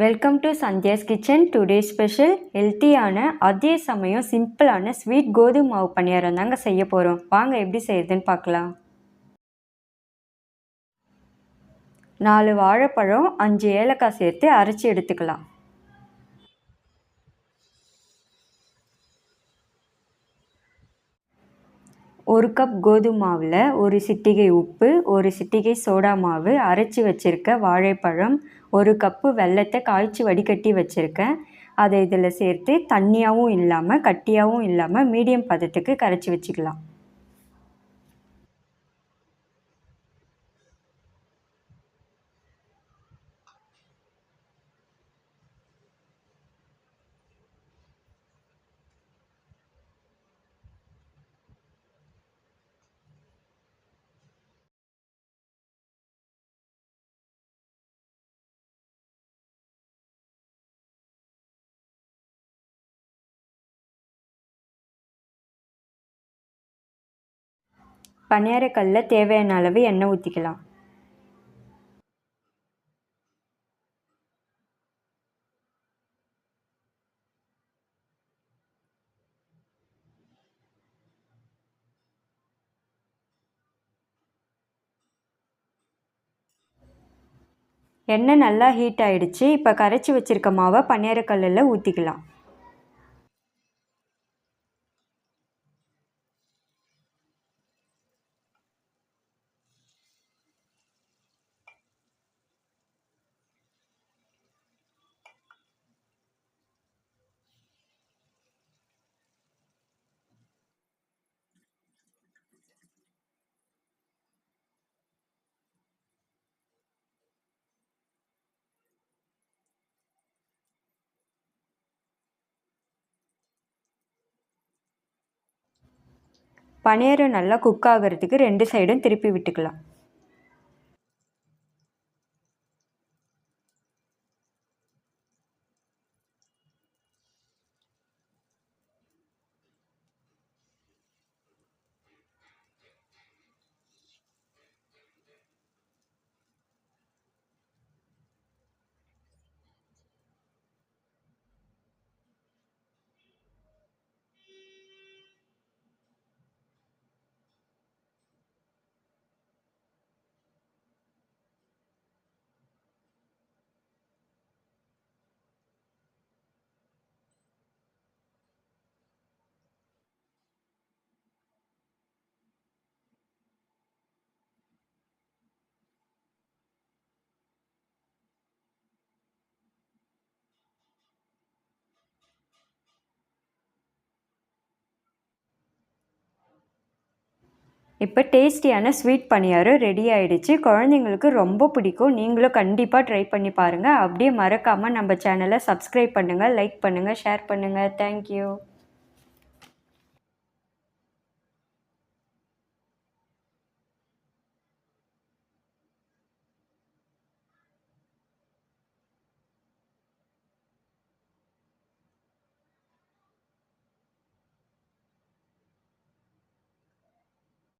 Welcome to Sandhya's kitchen today special ஹெல்த்தியான அதே சமயம் சிம்பிளான ஸ்வீட் கோதுமை மாவு பணியாரம் தாங்க செய்ய போகிறோம் வாங்க எப்படி செய்யுதுன்னு பார்க்கலாம். நாலு வாழைப்பழம் அஞ்சு ஏலக்காய் சேர்த்து அரைச்சி எடுத்துக்கலாம். ஒரு கப் கோதுமை மாவில் ஒரு சிட்டிகை உப்பு ஒரு சிட்டிகை சோடா மாவு அரைச்சி வச்சுருக்க வாழைப்பழம் ஒரு கப்பு வெள்ளத்தை காய்ச்சி வடிகட்டி வச்சுருக்கேன். அதை இதில் சேர்த்து தண்ணியாகவும் இல்லாமல் கட்டியாகவும் இல்லாமல் மீடியம் பதத்துக்கு கரைச்சி வச்சுக்கலாம். பணியாரக்கல்லில் தேவையான அளவு எண்ணெய் ஊற்றிக்கலாம் எண்ணெய் நல்லா ஹீட் ஆகிடுச்சு இப்போ கரைச்சி வச்சுருக்க மாவை பணியாரக்கல்லில் ஊற்றிக்கலாம் பணியாரம் நல்லா குக் ஆகிறதுக்கு ரெண்டு சைடும் திருப்பி விட்டுக்கலாம். இப்போ டேஸ்டியான ஸ்வீட் பணியாரம் ரெடி ஆகிடுச்சு குழந்தைங்களுக்கு ரொம்ப பிடிக்கும். நீங்களும் கண்டிப்பாக ட்ரை பண்ணி பாருங்கள் அப்படியே மறக்காமல் நம்ம சேனலை சப்ஸ்கிரைப் பண்ணுங்கள் லைக் பண்ணுங்கள் ஷேர் பண்ணுங்கள் தேங்க்யூ